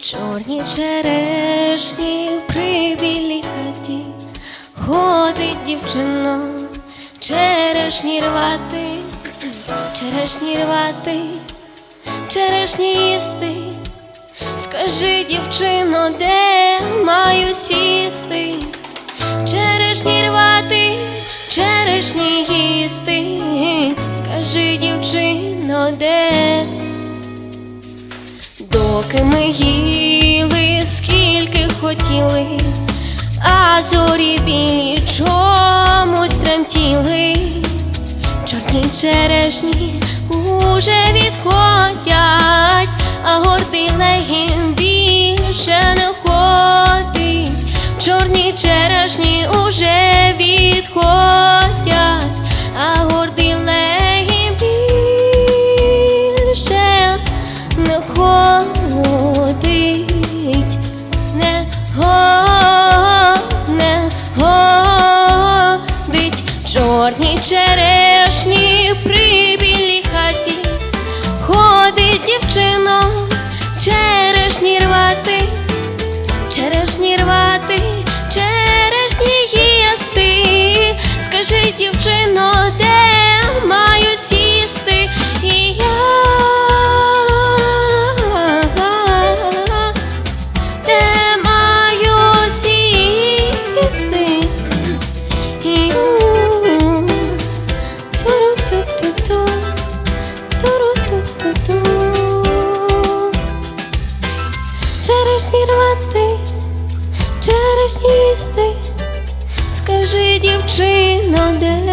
Чорні черешні при білій хаті ходить дівчино, черешні рвати, черешні рвати, черешні їсти. Скажи, дівчино, де маю сісти? Черешні рвати, черешні їсти. Де? Доки ми їли, скільки хотіли, а зорі білі чомусь тремтіли, чорні черешні уже відходять, чорні черешні при хаті, ходить дівчино, Черешні рвати, черешні їсти, скажи, дівчино, де